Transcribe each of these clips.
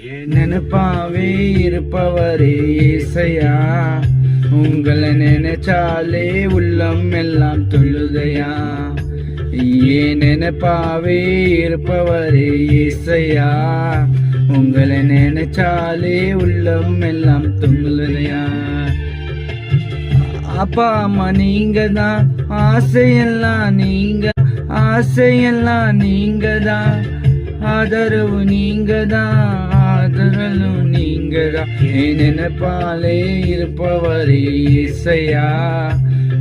நினைப்பாவே இருப்பவரே இசையா உங்களை நினைச்சாலே உள்ளம் எல்லாம் தொழுதையா ஏன் நினைப்பாவே இருப்பவரே இசையா உங்களை நினைச்சாலே உள்ளம் எல்லாம் தொழுதையா அப்பா அம்மா நீங்க தான் ஆசையெல்லாம் நீங்க ஆசையெல்லாம் நீங்க தான் ஆதரவு நீங்க தான் ஆதரவு நீங்க என் நினைப்பாலே இருப்பவரே இசையா?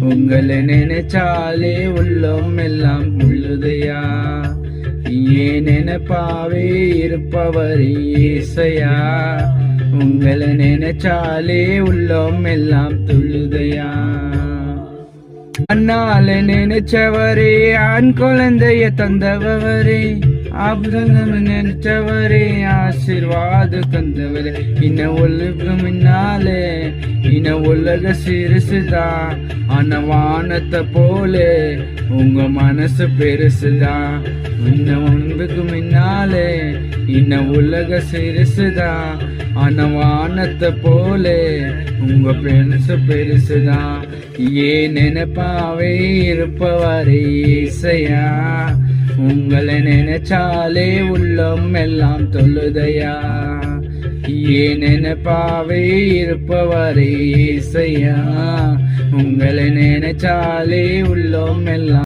உங்களை நினைச்சாலே உள்ளம் எல்லாம் உள்ளுதையா ஏன் நினைப்பாவே இருப்பவரே இசையா? உங்களை நினைச்சாலே உள்ளம் எல்லாம் துள்ளுதையா அண்ணால நினைச்சவரே ஆண் குழந்தைய தந்தவரே அப்தங்கம் நினைச்சவரே ஆசிர்வாத கந்தவரே இன்ன உலக முன்னாலே இன்ன உலக சிறுசுதான் ஆன வானத்தை போல உங்க மனசு பெருசுதான் இன்ன உன்புக்கு முன்னாலே இன்ன உலக சிறுசுதான் ஆன வானத்தை உங்க பெருசு பெருசுதான் ஏன் நினைப்பாவே இருப்பவரே இசையா உங்களை நினைச்சாலே உள்ளம் எல்லாம் தொழுதையா? ஏன் நினைப்பாவே இருப்பவரே இசையா? உங்களை நினைச்சாலே உள்ளம் எல்லாம்